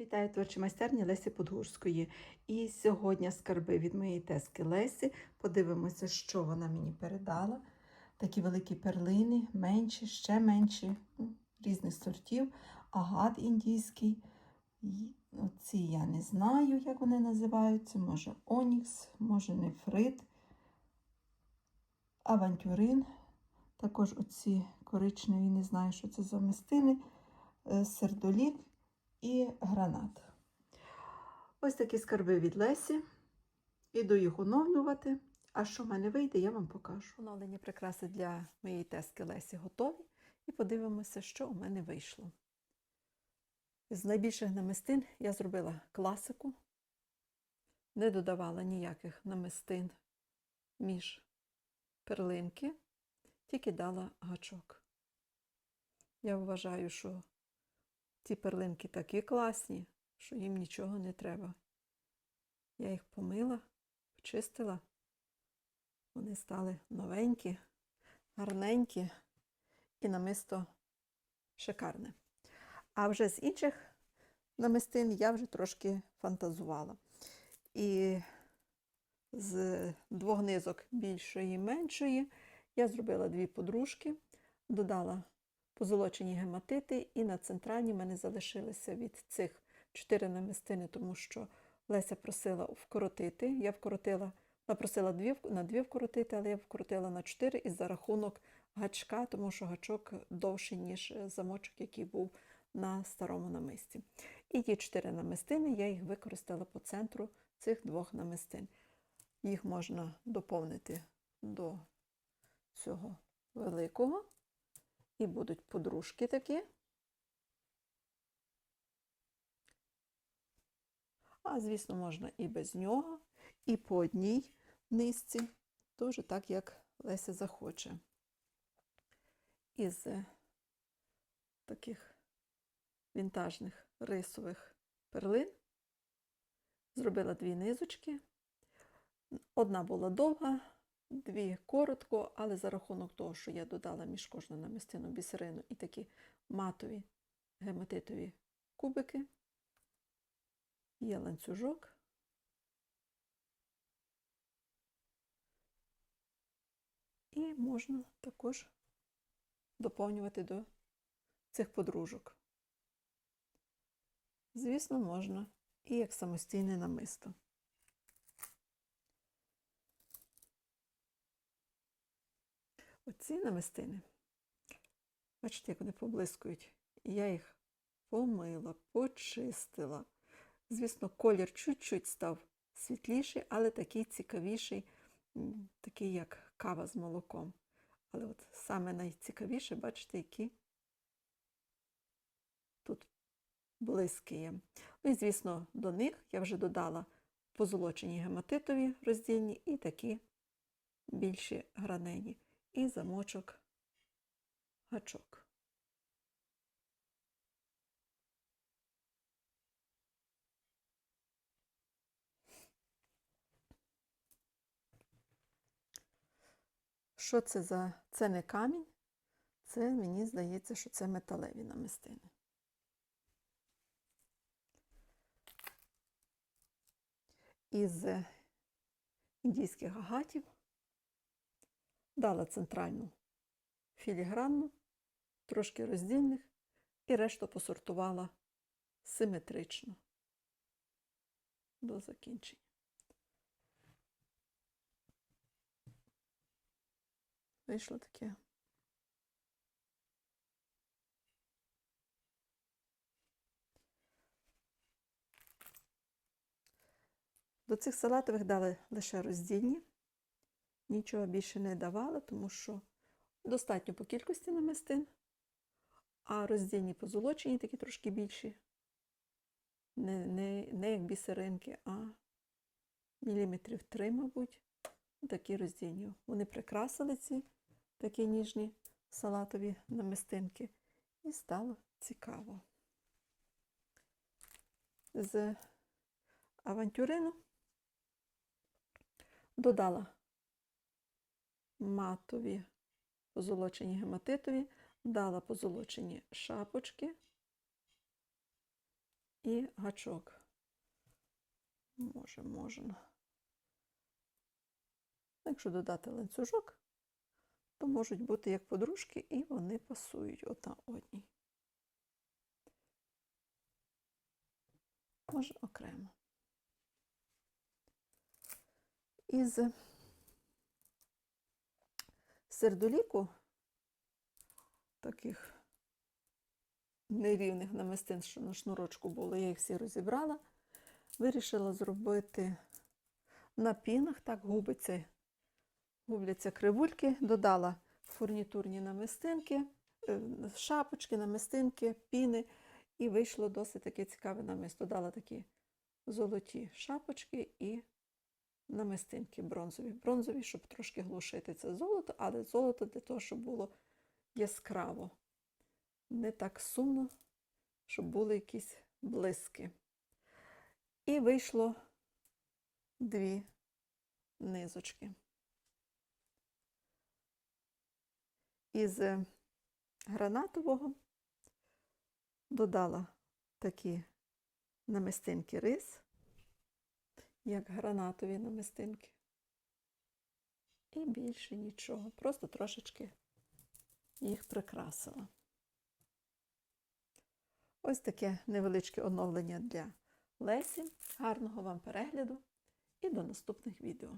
Вітаю творчі майстерні Лесі Подгурської. І сьогодні скарби від моєї тески Лесі. Подивимося, що вона мені передала. Такі великі перлини, менші, ще менші, ну, різних сортів. Агат індійський. Оці я не знаю, як вони називаються. Може Онікс, може нефрит, авантюрин. Також оці коричневі, не знаю, що це за мистини, е, сердолік і гранат. Ось такі скарби від Лесі. Іду їх оновлювати. А що в мене вийде, я вам покажу. Оновлені прикраси для моєї тески Лесі готові. І подивимося, що у мене вийшло. З найбільших намистин я зробила класику, не додавала ніяких намистин між перлинки, тільки дала гачок. Я вважаю, що ці перлинки такі класні, що їм нічого не треба. Я їх помила, почистила. Вони стали новенькі, гарненькі і намисто шикарне. А вже з інших намистин я вже трошки фантазувала. І з двох низок більшої і меншої я зробила дві подружки, додала позолочені гематити, і на центральній в мене залишилися від цих чотири намистини, тому що Леся просила вкоротити. Я вкоротила, вона просила дві, на дві вкоротити, але я вкоротила на чотири із за рахунок гачка, тому що гачок довший, ніж замочок, який був на старому намисті. І ті чотири намистини я їх використала по центру цих двох намистин. Їх можна доповнити до цього великого. І будуть подружки такі. А, звісно, можна і без нього, і по одній низці, теж так, як Леся захоче. Із таких вінтажних рисових перлин зробила дві низочки. Одна була довга, дві коротко, але за рахунок того, що я додала між кожну намистину бісерину і такі матові гематитові кубики, є ланцюжок. І можна також доповнювати до цих подружок. Звісно, можна і як самостійне намисто. Оці намистини, бачите, як вони поблискують. Я їх помила, почистила. Звісно, колір чуть-чуть став світліший, але такий цікавіший, такий, як кава з молоком. Але от саме найцікавіше, бачите, які тут блиски є. Ну і, звісно, до них я вже додала позолочені гематитові роздільні і такі більші гранені і замочок гачок. Що це за це не камінь? Це мені здається, що це металеві намистини. Із індійських агатів дала центральну філігранну, трошки роздільних, і решту посортувала симетрично до закінчення. Вийшло таке. До цих салатових дали лише роздільні. Нічого більше не давала, тому що достатньо по кількості намистин, а роздільні позолочені такі трошки більші. Не, не, не як бісеринки, а міліметрів три, мабуть, такі роздільні. Вони прикрасили ці такі ніжні салатові намистинки. І стало цікаво. З авантюрину додала матові позолочені гематитові, дала позолочені шапочки і гачок. Може, можна. Якщо додати ланцюжок, то можуть бути як подружки, і вони пасують одна одній. Може окремо. Із сердоліку таких нерівних намистин, що на шнурочку було, я їх всі розібрала. Вирішила зробити на пінах, так губиться, губляться кривульки, додала фурнітурні намистинки, е, шапочки, намистинки, піни, і вийшло досить таке цікаве намисто. Дала такі золоті шапочки і намистинки бронзові. Бронзові, щоб трошки глушити це золото, але золото для того, щоб було яскраво. Не так сумно, щоб були якісь блиски. І вийшло дві низочки. Із е, гранатового додала такі намистинки рис, як гранатові намистинки. І більше нічого, просто трошечки їх прикрасила. Ось таке невеличке оновлення для Лесі. Гарного вам перегляду і до наступних відео.